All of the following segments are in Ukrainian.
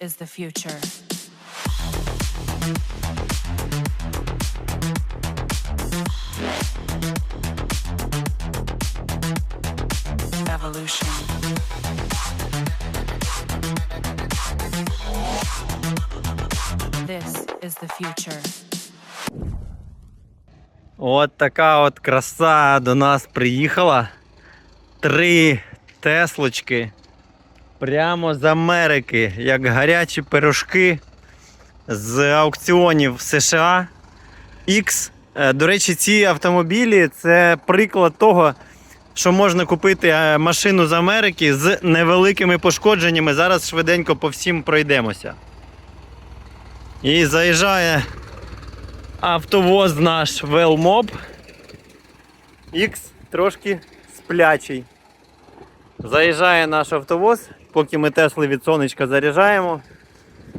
is the future. Evolution. This is the future. От така от краса до нас приїхала. Три Теслочки. Прямо з Америки, як гарячі пирожки з аукціонів США. X. Е, До речі, ці автомобілі це приклад того, що можна купити е, машину з Америки з невеликими пошкодженнями. Зараз швиденько по всім пройдемося. І заїжджає автовоз наш Велмоб. X трошки сплячий. Заїжджає наш автовоз, поки ми Тесли від сонечка заряджаємо.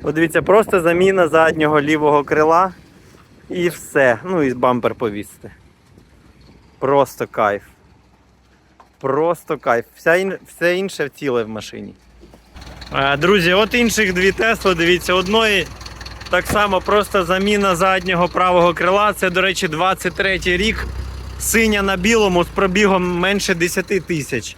Подивіться, просто заміна заднього лівого крила і все. Ну і бампер повісти. Просто кайф. Просто кайф. Вся ін... Все інше ціле в машині. Е, Друзі, от інших дві Тесли, дивіться, одної так само просто заміна заднього правого крила. Це, до речі, 23 рік. Синя на білому з пробігом менше 10 тисяч.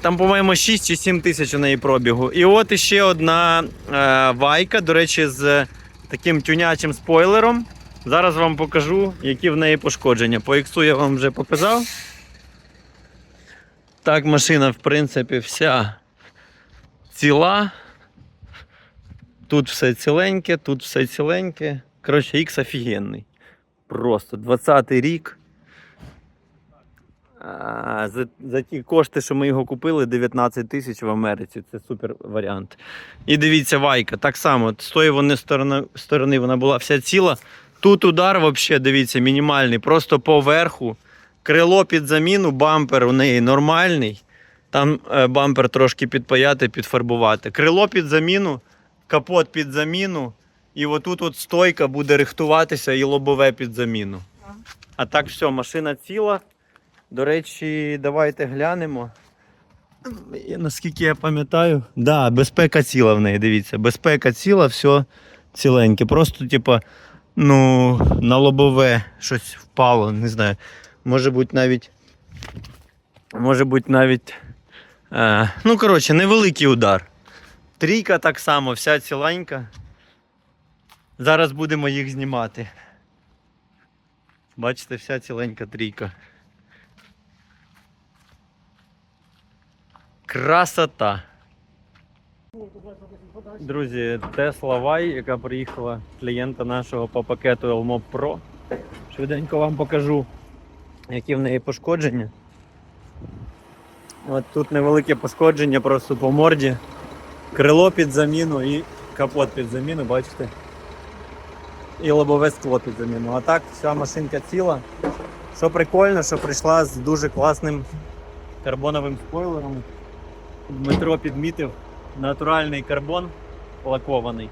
Там, по-моєму, 6 чи 7 тисяч у неї пробігу. І от іще одна е, вайка, до речі, з таким тюнячим спойлером. Зараз вам покажу, які в неї пошкодження. По іксу я вам вже показав. Так, машина, в принципі, вся ціла. Тут все ціленьке, тут все ціленьке. Коротше, X офігенний. Просто 20-й рік. А, за, за ті кошти, що ми його купили, 19 тисяч в Америці. Це супер варіант. І дивіться, вайка. Так само, з тої вони сторони, сторони вона була вся ціла. Тут удар, взагалі, дивіться, мінімальний. Просто поверху. Крило під заміну, бампер у неї нормальний. Там е, бампер трошки підпаяти, підфарбувати. Крило під заміну, капот під заміну. І отут от стойка буде рихтуватися і лобове під заміну. А так все, машина ціла. До речі, давайте глянемо. Наскільки я пам'ятаю, да, безпека ціла в неї, дивіться. Безпека ціла, все ціленьке. Просто, типа, ну, на лобове щось впало, не знаю. Може бути навіть. Може бути навіть. Е, ну, коротше, невеликий удар. Трійка так само, вся ціленька. Зараз будемо їх знімати. Бачите, вся ціленька трійка. Красота. Друзі, Tesla Y, яка приїхала клієнта нашого по пакету Elmo Pro. Швиденько вам покажу, які в неї пошкодження. От тут невелике пошкодження просто по морді. Крило під заміну і капот під заміну, бачите? І лобове скло під заміну. А так вся машинка ціла. Що прикольно, що прийшла з дуже класним карбоновим спойлером. Дмитро підмітив натуральний карбон лакований.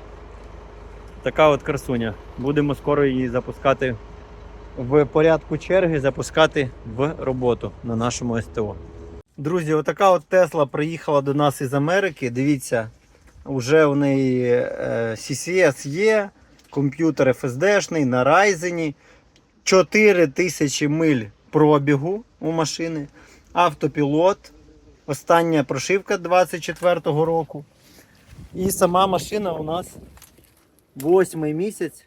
Така от красуня. Будемо скоро її запускати в порядку черги, запускати в роботу на нашому СТО. Друзі, отака от Тесла приїхала до нас із Америки. Дивіться, вже у неї е, CCS є, комп'ютер FSD-шний на Ryzen, 4000 миль пробігу у машини, автопілот, остання прошивка 24-го року. І сама машина у нас 8 місяць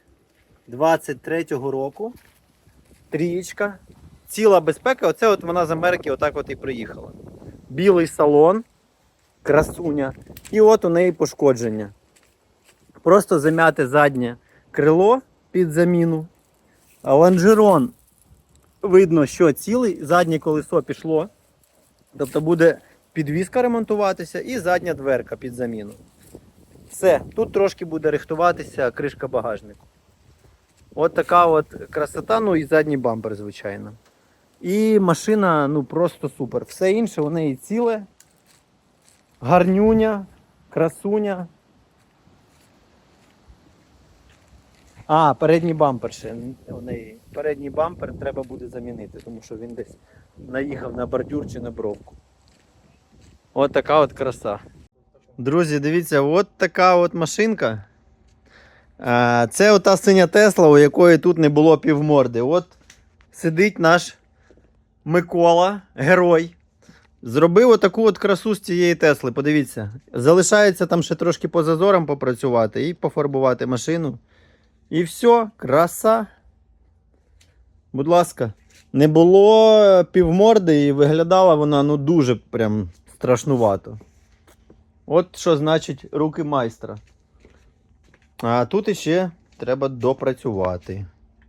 23-го року. Трієчка. Ціла безпека, оце от вона з Америки отак от і приїхала. Білий салон, красуня. І от у неї пошкодження. Просто зам'яте заднє крило під заміну. А лонжерон видно, що цілий, заднє колесо пішло. Тобто буде підвіска ремонтуватися і задня дверка під заміну. Все, тут трошки буде рихтуватися кришка багажнику. От така от красота, ну і задній бампер, звичайно. І машина ну просто супер. Все інше у неї ціле, гарнюня, красуня. А, передній бампер ще. У неї. Передній бампер треба буде замінити, тому що він десь наїхав на бордюр чи на бровку. От така от краса. Друзі, дивіться, от така от машинка. Е, Це ота синя Тесла, у якої тут не було півморди. От сидить наш Микола, герой. Зробив отаку от красу з цієї Тесли. Подивіться. Залишається там ще трошки по зазорам попрацювати і пофарбувати машину. І все, краса. Будь ласка. Не було півморди і виглядала вона ну дуже прям страшнувато. От що значить руки майстра. А тут іще треба допрацювати.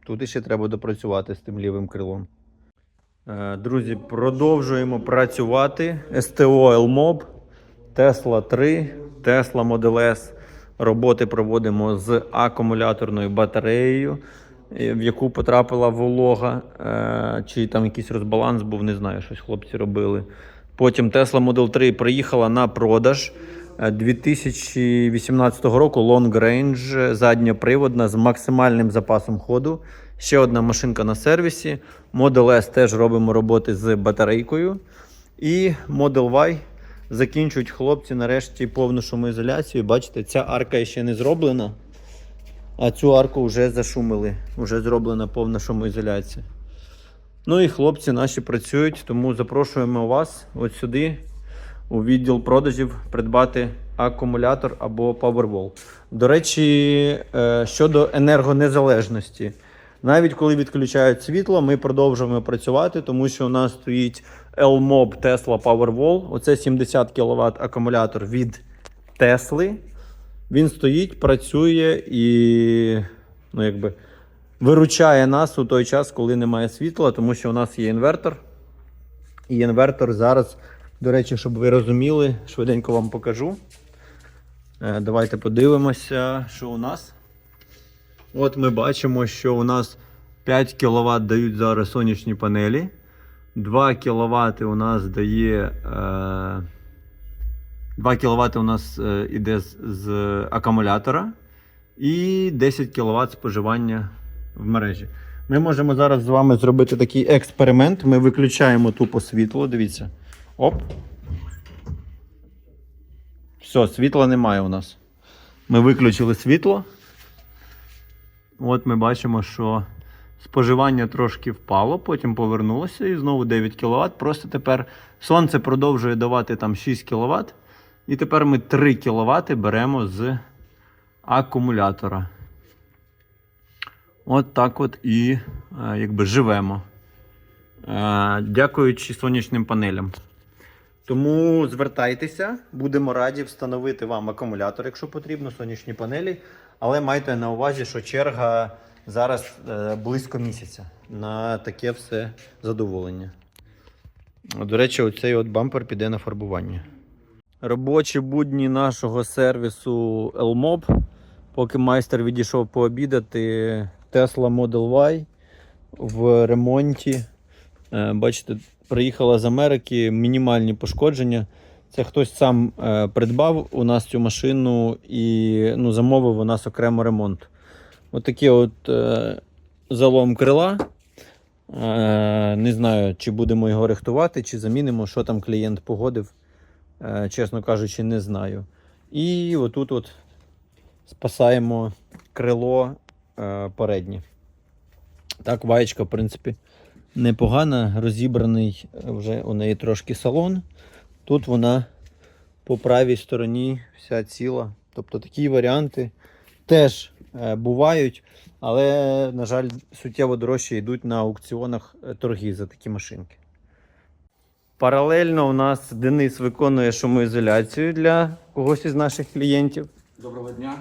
Тут іще треба допрацювати з тим лівим крилом. Е, Друзі, продовжуємо працювати. СТО Елмоб, Tesla 3, Tesla Model S. Роботи проводимо з акумуляторною батареєю, е, в яку потрапила волога, е, чи там якийсь розбаланс був, не знаю, щось хлопці робили. Потім Tesla Model 3 приїхала на продаж. Е, 2018 року Long Range, задньоприводна з максимальним запасом ходу. Ще одна машинка на сервісі. Model S теж робимо роботи з батарейкою. І Model Y закінчують хлопці нарешті повну шумоізоляцію. Бачите, ця арка ще не зроблена, а цю арку вже зашумили. Вже зроблена повна шумоізоляція. Ну і хлопці наші працюють, тому запрошуємо вас от сюди, у відділ продажів, придбати акумулятор або Powerwall. До речі, е, щодо енергонезалежності. Навіть коли відключають світло, ми продовжуємо працювати, тому що у нас стоїть Elmob Tesla Powerwall. Оце 70 кВт акумулятор від Тесли. Він стоїть, працює і ну, якби, виручає нас у той час, коли немає світла, тому що у нас є інвертор. І інвертор зараз, до речі, щоб ви розуміли, швиденько вам покажу. Е, Давайте подивимося, що у нас. От ми бачимо, що у нас 5 кВт дають зараз сонячні панелі. 2 кВт у нас дає. Е, 2 кВт у нас е, іде з, з акумулятора. І 10 кВт споживання в мережі. Ми можемо зараз з вами зробити такий експеримент. Ми виключаємо тупо світло. Дивіться. Оп. Все, світла немає у нас. Ми виключили світло. От ми бачимо, що споживання трошки впало, потім повернулося і знову 9 кВт. Просто тепер сонце продовжує давати там 6 кВт. І тепер ми 3 кВт беремо з акумулятора. От так от і е, якби живемо. Е, дякуючи сонячним панелям. Тому звертайтеся, будемо раді встановити вам акумулятор, якщо потрібно, сонячні панелі. Але майте на увазі, що черга зараз е, близько місяця на таке все задоволення. До речі, оцей от бампер піде на фарбування. Робочі будні нашого сервісу Elmob. Поки майстер відійшов пообідати, Tesla Model Y в ремонті. Е, Бачите, приїхала з Америки, мінімальні пошкодження. Це хтось сам е, придбав у нас цю машину і ну, замовив у нас окремо ремонт. Отакий от е, залом крила. Не знаю, чи будемо його рихтувати, чи замінимо, що там клієнт погодив. Чесно кажучи, не знаю. І отут от спасаємо крило е, переднє. Так, ваєчка, в принципі, непогана. Розібраний вже у неї трошки салон. Тут вона по правій стороні вся ціла. Тобто такі варіанти теж е, бувають, але, на жаль, суттєво дорожче йдуть на аукціонах е, торги за такі машинки. Паралельно у нас Денис виконує шумоізоляцію для когось із наших клієнтів. Доброго дня.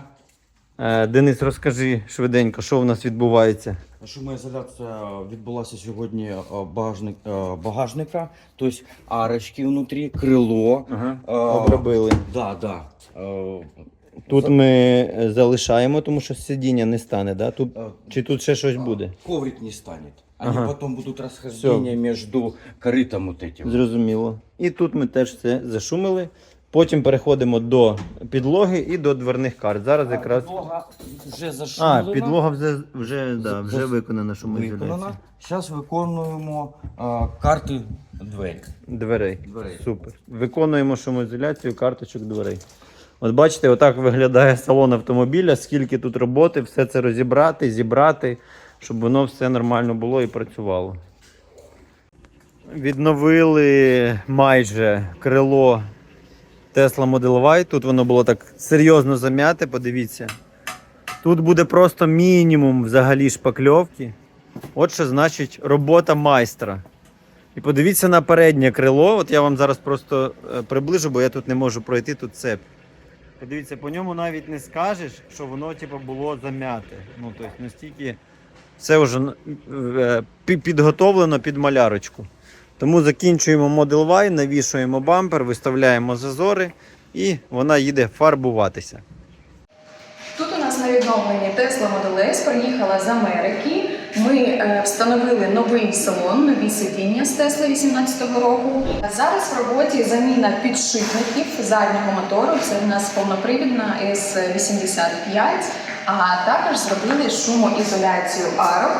Е, Денис, розкажи швиденько, що у нас відбувається. Шумоізоляція відбулася сьогодні е, багажник, е, багажника, тобто арочки внутрі, крило. Ага. Е, Обробили. Да, да. Тут ми залишаємо, тому що сидіння не стане, да? Тут, чи тут ще щось буде? Коврик не станет. Они Ага. потом будут расхождения между корытом вот этим. Зрозуміло. І тут ми теж все зашумили. Потім переходимо до підлоги і до дверних карт. Зараз якраз. Підлога вже А, зашумлена. підлога вже, вже, да, вже виконана шумоізоляція. виконана. Зараз виконуємо е, карти двері. Дверей. Дверей. Супер. Виконуємо шумоізоляцію карточок дверей. От бачите, отак виглядає салон автомобіля, скільки тут роботи, все це розібрати, зібрати, щоб воно все нормально було і працювало. Відновили майже крило Tesla Model Y. Тут воно було так серйозно зам'яте, подивіться. Тут буде просто мінімум взагалі шпакльовки. От що значить робота майстра. І подивіться на переднє крило. От я вам зараз просто е, приближу, бо я тут не можу пройти тут цеп. Подивіться, по ньому навіть не скажеш, що воно типу, було зам'яте. Ну, тобто настільки все вже е, підготовлено під малярочку. Тому закінчуємо Model Y, навішуємо бампер, виставляємо зазори і вона їде фарбуватися. Тут у нас на відновленні Tesla Model S приїхала з Америки. Ми е, встановили новий салон, нові сидіння з Tesla 18-го року. Зараз в роботі заміна підшипників заднього мотору. Це у нас повнопривідна S85. А також зробили шумоізоляцію арок.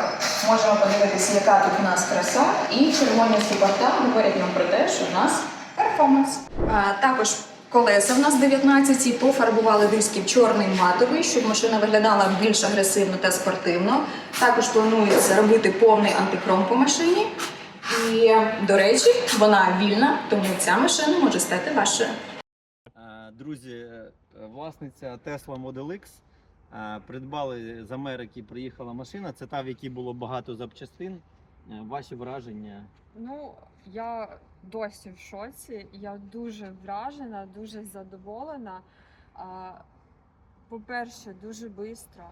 Можемо подивитися, яка тут у нас краса. І червоні супорта говорять нам про те, що у нас перформанс. А, також Колеса в нас 19 пофарбували дисків чорний матовий, щоб машина виглядала більш агресивно та спортивно. Також планується робити повний антихром по машині. І, до речі, вона вільна, тому ця машина може стати вашою. Е, Друзі, е, власниця Tesla Model X придбали з Америки, приїхала машина. Це та, в якій було багато запчастин. Е, Ваші враження? Ну, я досі в шоці. Я дуже вражена, дуже задоволена. По-перше, дуже швидко,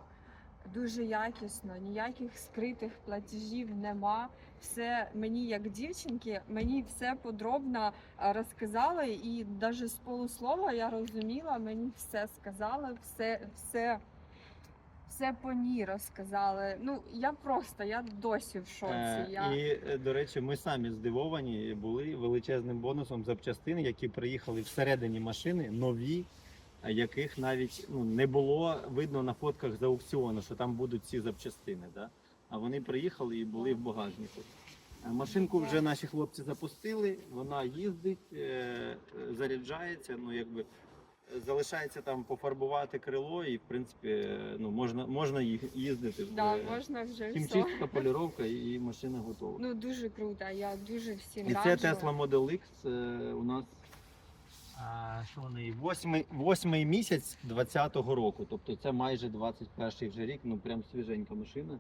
дуже якісно, ніяких скритих платежів нема. Все мені, як дівчинки, мені все подробно розказали, і навіть з полуслова я розуміла, мені все сказали, все, все. Все по ній розказали. Ну я просто я досі в шоці. Е, Я... І, е, до речі, ми самі здивовані були величезним бонусом запчастин, які приїхали всередині машини, нові, яких навіть ну, не було видно на фотках з аукціону, що там будуть ці запчастини. Да? А вони приїхали і були в багажнику. Е, Машинку вже наші хлопці запустили, вона їздить, е, заряджається. Ну, якби, залишається там пофарбувати крило, і в принципі е, ну, можна, можна їх- їздити. Да, вже. можна вже все. Хімчистка, поліровка і машина готова. Ну дуже круто. Я дуже всім і це. Tesla Model X е, у нас а, що неї? Восьмий, восьмий місяць 20-го року. Тобто це майже 21-й вже рік, ну прям свіженька машина.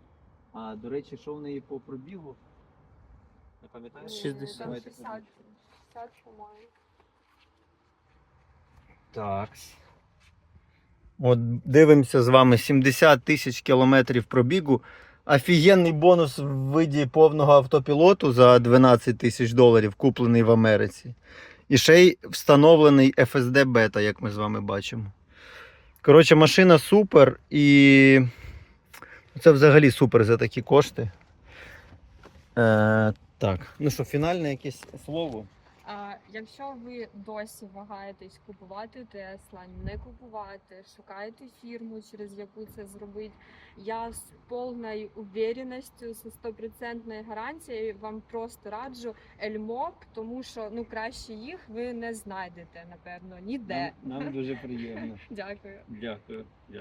А до речі, що в неї по пробігу? Не пам'ятаєш? 60. 60, 60, по-моєму. Так. От дивимося з вами 70 тисяч кілометрів пробігу. Офігенний бонус в виді повного автопілоту за 12 тисяч доларів, куплений в Америці. І ще й встановлений FSD бета, як ми з вами бачимо. Коротше, машина супер і це взагалі супер за такі кошти. Е, так, ну що, фінальне якесь слово. А якщо ви досі вагаєтесь купувати Тесла, не купувати, шукаєте фірму, через яку це зробити, я з повною увереністю, з стопроцентною гарантією вам просто раджу Ельмоп, тому що ну краще їх ви не знайдете, напевно, ніде. Нам, нам дуже приємно. Дякую. Дякую. Дякую.